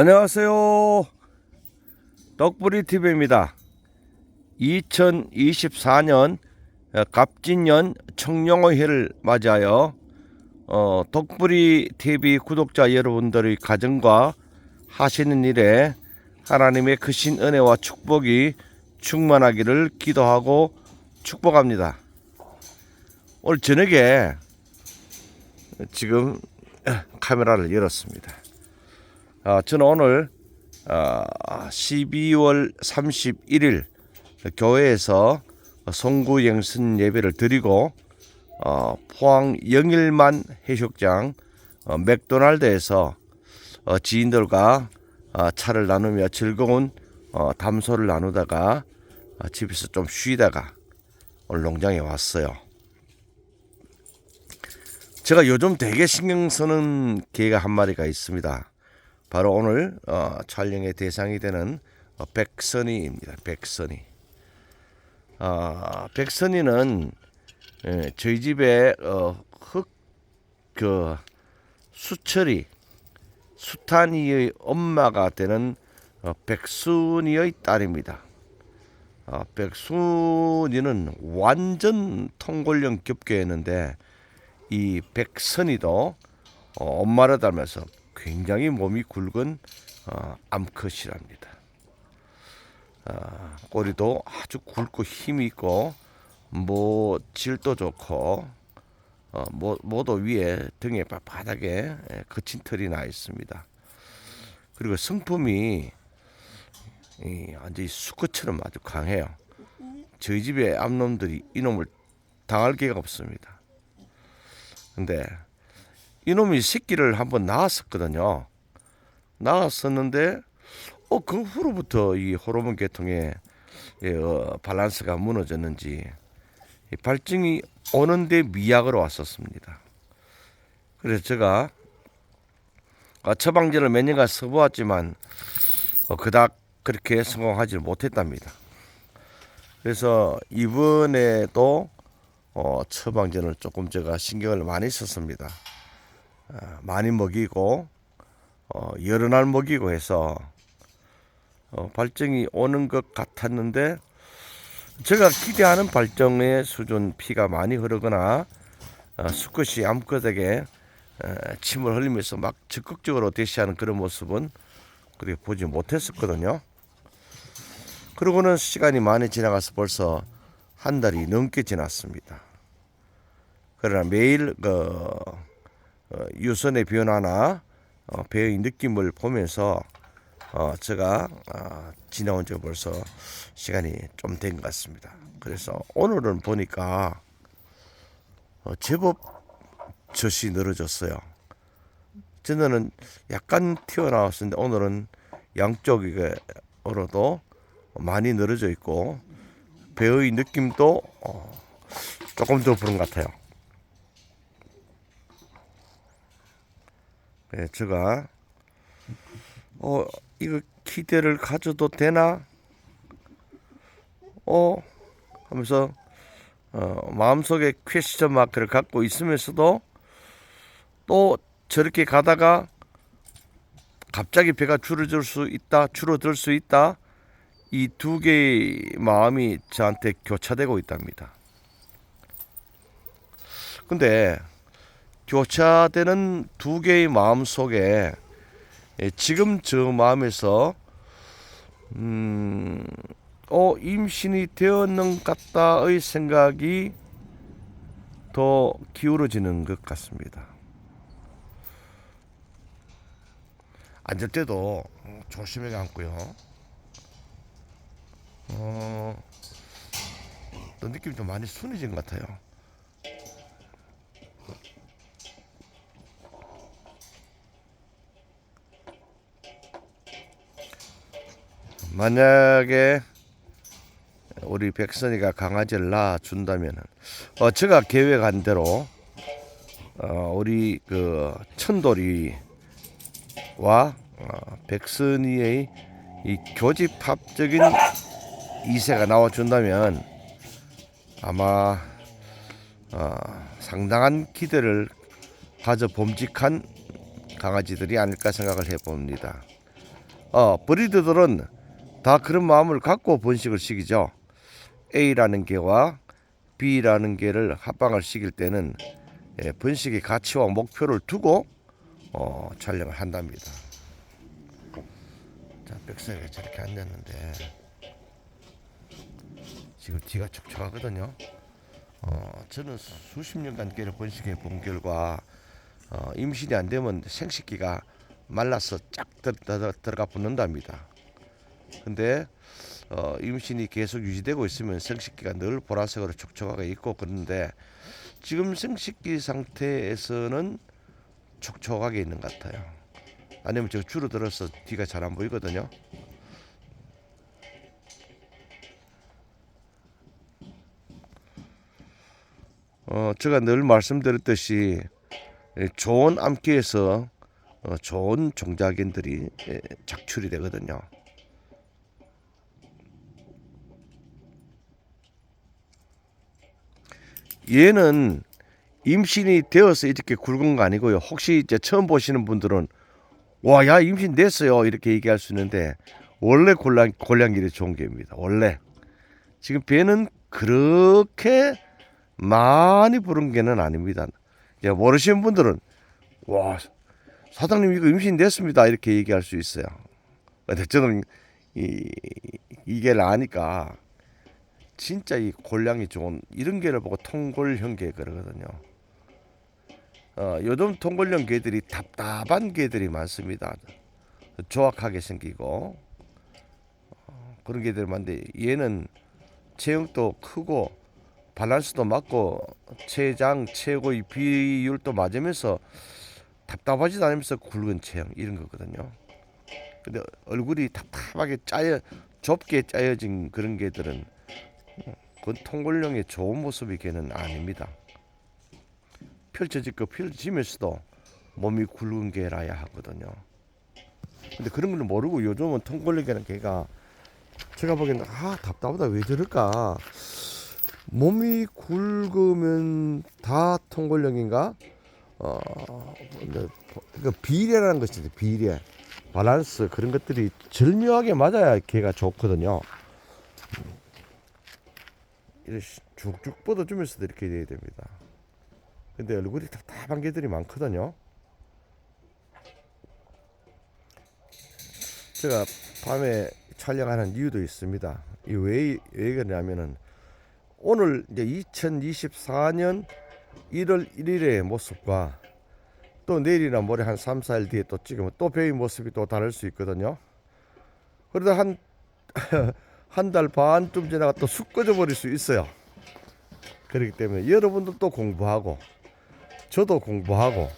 안녕하세요. 덕불이 TV입니다. 2024년 갑진년 청룡의회를 맞이하여 어, 덕불이 TV 구독자 여러분들의 가정과 하시는 일에 하나님의 크신 은혜와 축복이 충만하기를 기도하고 축복합니다. 오늘 저녁에 지금 카메라를 열었습니다. 아, 저는 오늘 아, 12월 31일 교회에서 송구 영신 예배를 드리고 어, 포항 영일만 해수욕장 어, 맥도날드에서 어, 지인들과 어, 차를 나누며 즐거운 어, 담소를 나누다가 어, 집에서 좀 쉬다가 오늘 농장에 왔어요. 제가 요즘 되게 신경 쓰는 개가 한 마리가 있습니다. 바로 오늘 어, 촬영의 대상이 되는 어, 백선이입니다. 백선이. 어, 백선이는 예, 저희 집에 어, 흙그 수철이 수탄이의 엄마가 되는 어, 백순이의 딸입니다. 어, 백순이는 완전 통골령 겹개였는데 이 백선이도 어, 엄마를 닮아서 굉장히 몸이 굵은 어, 암컷이랍니다. 어, 꼬리도 아주 굵고 힘이 있고 뭐 질도 좋고 어, 모, 모도 위에 등에 바- 바닥에 예, 거친 털이 나 있습니다. 그리고 성품이 이, 완전히 수컷처럼 아주 강해요. 저희 집에 암놈들이 이놈을 당할 기가 없습니다. 근데 이놈이 새끼를 한번 낳았었거든요. 낳았었는데 어 그 후로부터 이 호르몬 계통의 예, 어, 밸런스가 무너졌는지 이 발증이 오는데 미약으로 왔었습니다. 그래서 제가 어, 처방전을 몇 년간 써보았지만 어, 그닥 그렇게 성공하지 못했답니다. 그래서 이번에도 어, 처방전을 조금 제가 신경을 많이 썼습니다. 아, 많이 먹이고 어, 여러 날 먹이고 해서 어, 발정이 오는 것 같았는데 제가 기대하는 발정의 수준 피가 많이 흐르거나 어, 수컷이 암컷에게 에, 침을 흘리면서 막 적극적으로 대시하는 그런 모습은 그렇게 보지 못했었거든요. 그러고는 시간이 많이 지나가서 벌써 한 달이 넘게 지났습니다. 그러나 매일 그 어, 유선의 변화나 어, 배의 느낌을 보면서 어, 제가 어, 지나온 지 벌써 시간이 좀 된 것 같습니다. 그래서 오늘은 보니까 어, 제법 젖이 늘어졌어요. 전에는 약간 튀어나왔었는데 오늘은 양쪽으로도 많이 늘어져 있고 배의 느낌도 어, 조금 더 부른 것 같아요. 네, 제가 어 이거 기대를 가져도 되나? 어 하면서 어, 마음속에 퀘스천 마크를 갖고 있으면서도 또 저렇게 가다가 갑자기 배가 줄어들 수 있다, 줄어들 수 있다. 이 두 개의 마음이 저한테 교차되고 있답니다. 근데 교차되는 두 개의 마음 속에 예, 지금 저 마음에서 음, 어 임신이 되었는 같다의 생각이 더 기울어지는 것 같습니다. 앉을 때도 조심하게 앉고요. 어, 또 느낌이 좀 많이 순해진 것 같아요. 만약에 우리 백선이가 강아지를 낳아 준다면은 어 제가 계획한 대로 어 우리 그 천돌이와 어, 백선이의 이 교집합적인 이세가 나와 준다면 아마 어, 상당한 기대를 가져 봄직한 강아지들이 아닐까 생각을 해봅니다. 어, 브리드들은 다 그런 마음을 갖고 번식을 시키죠. A라는 개와 B라는 개를 합방을 시킬 때는 예, 번식의 가치와 목표를 두고 어, 촬영을 한답니다. 자, 백석에 저렇게 앉았는데 지금 뒤가 촉촉하거든요. 어, 저는 수십 년간 개를 번식해 본 결과 어, 임신이 안 되면 생식기가 말라서 쫙 들어가 붙는답니다. 근데 어, 임신이 계속 유지되고 있으면 생식기가 늘 보라색으로 촉촉하게 있고 그런데 지금 생식기 상태에서는 촉촉하게 있는 것 같아요. 아니면 저 줄어들어서 뒤가 잘 안 보이거든요. 어, 제가 늘 말씀드렸듯이 예, 좋은 암기에서 어, 좋은 종자견들이 예, 작출이 되거든요. 얘는 임신이 되어서 이렇게 굵은 거 아니고요. 혹시 이제 처음 보시는 분들은 와, 야 임신 됐어요 이렇게 얘기할 수 있는데 원래 골량 골량길이 좋은 개입니다. 원래 지금 배는 그렇게 많이 부른 개는 아닙니다. 이제 모르시는 분들은 와 사장님 이거 임신 됐습니다 이렇게 얘기할 수 있어요. 근데 저는 이 이게를 아니까 진짜 이 골량이 좋은 이런 개를 보고 통골형 개 그러거든요. 어, 요즘 통골형 개들이 답답한 개들이 많습니다. 조악하게 생기고 어, 그런 개들 많은데 얘는 체형도 크고 밸런스도 맞고 체장 최고의 비율도 맞으면서 답답하지도 않으면서 굵은 체형 이런 거거든요. 근데 얼굴이 답답하게 짜여 좁게 짜여진 그런 개들은 그 통골령의 좋은 모습이 걔는 아닙니다. 펼쳐지고 펼쳐지면서도 몸이 굵은 개라야 하거든요. 근데 그런 걸 모르고 요즘은 통골령이라는 개가 제가 보기에는 아 답답하다 왜 저럴까 몸이 굵으면 다 통골령인가 어 근데 그 비례라는 것이 있어요 비례 밸런스 그런 것들이 절묘하게 맞아야 개가 좋거든요. 이렇게 쭉쭉 뻗어주면서도 이렇게 돼야 됩니다. 근데 얼굴이 답답한 개들이 많거든요. 제가 밤에 촬영하는 이유도 있습니다. 이왜 왜 그러냐면은 오늘 이제 2024년 1월 1일의 모습과 또 내일이나 모레 한 3, 4일 뒤에 또 찍으면 또 배의 모습이 또 다를 수 있거든요. 그러다 한 한 달 반쯤 지나가 또 쑥 꺼져 버릴 수 있어요. 그렇기 때문에 여러분들도 공부하고 저도 공부하고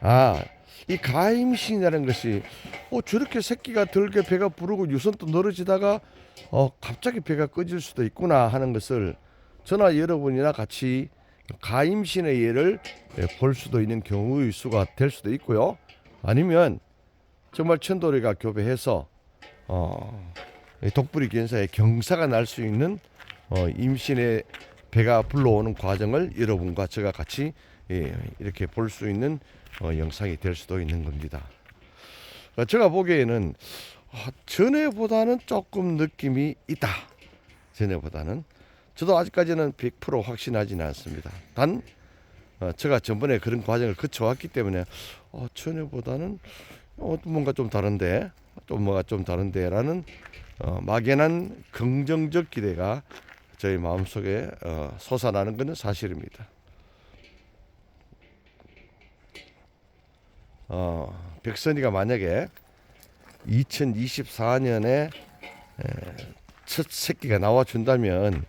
아 이 가임신이라는 것이 어 저렇게 새끼가 들게 배가 부르고 유선도 늘어지다가 어 갑자기 배가 꺼질 수도 있구나 하는 것을 저나 여러분이나 같이 가임신의 예를 예, 볼 수도 있는 경우의 수가 될 수도 있고요. 아니면 정말 천도리가 교배해서 어 독불이 견사의 경사가 날 수 있는 어, 임신의 배가 불러오는 과정을 여러분과 제가 같이 예, 이렇게 볼 수 있는 어, 영상이 될 수도 있는 겁니다. 어, 제가 보기에는 아, 전에보다는 조금 느낌이 있다. 전에보다는 저도 아직까지는 100% 확신하지는 않습니다. 단 어, 제가 전번에 그런 과정을 거쳐왔기 때문에 어, 전에보다는 어, 뭔가 좀 다른데 좀 뭐가 좀 다른데라는 어, 막연한 긍정적 기대가 저희 마음속에 어, 솟아나는 것은 사실입니다. 어, 백선이가 만약에 2024년에 첫 새끼가 나와준다면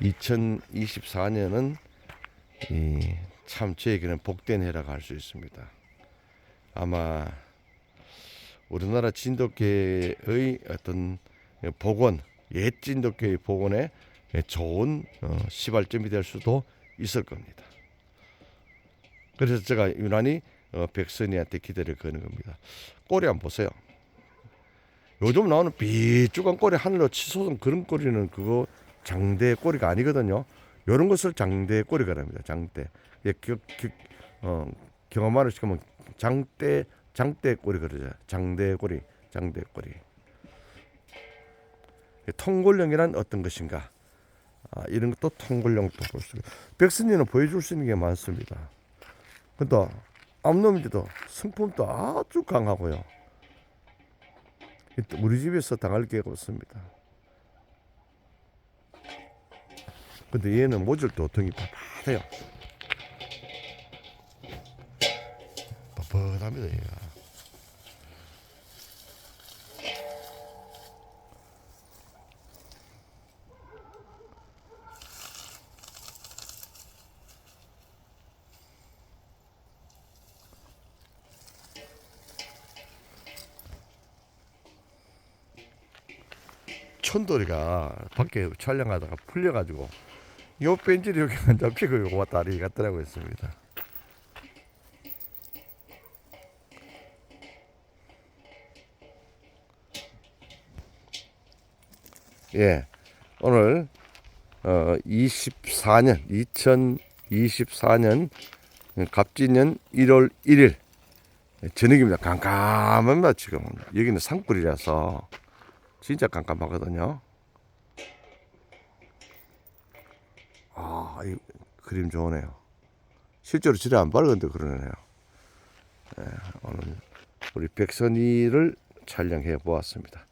2024년은 참 저에게는 복된 해라고 할 수 있습니다. 아마 우리나라 진돗개의 어떤 복원, 옛 진돗개의 복원에 좋은 어, 시발점이 될 수도 있을 겁니다. 그래서 제가 유난히 어, 백선이한테 기대를 거는 겁니다. 꼬리 한번 보세요. 요즘 나오는 삐쭉한 꼬리 하늘로 치솟은 그런 꼬리는 그거 장대 꼬리가 아니거든요. 이런 것을 장대 꼬리가 랍니다. 장대. 예, 겨, 겨, 어, 경험하는 시켜면 장대 장대 꼬리 그러죠. 장대 꼬리. 장대꼬리. 통골령이란 어떤 것인가? 아, 이런 것도 통골령도 볼 수. 백선이는 보여줄 수 있는 게 많습니다. 근데 암놈인데도 성품도 아주 강하고요. 이 우리 집에서 당할 게 없습니다. 근데 얘는 모질도 등이 빳빳해요. 뻣뻣합니다 얘가. 천돌이가 밖에 촬영하다가 풀려가지고 요 벤치를 여기 안 잡히고 요거 다리 갔더라고 했습니다. 예, 오늘 어 24년 2024년 갑진년 1월 1일 저녁입니다. 깜깜합니다 지금 여기는 산골이라서 진짜 깜깜하거든요. 아, 이 그림 좋으네요. 실제로 지뢰 안 밝은데 그러네요. 예, 오늘 우리 백선이를 촬영해 보았습니다.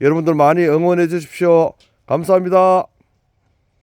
여러분들 많이 응원해 주십시오. 감사합니다.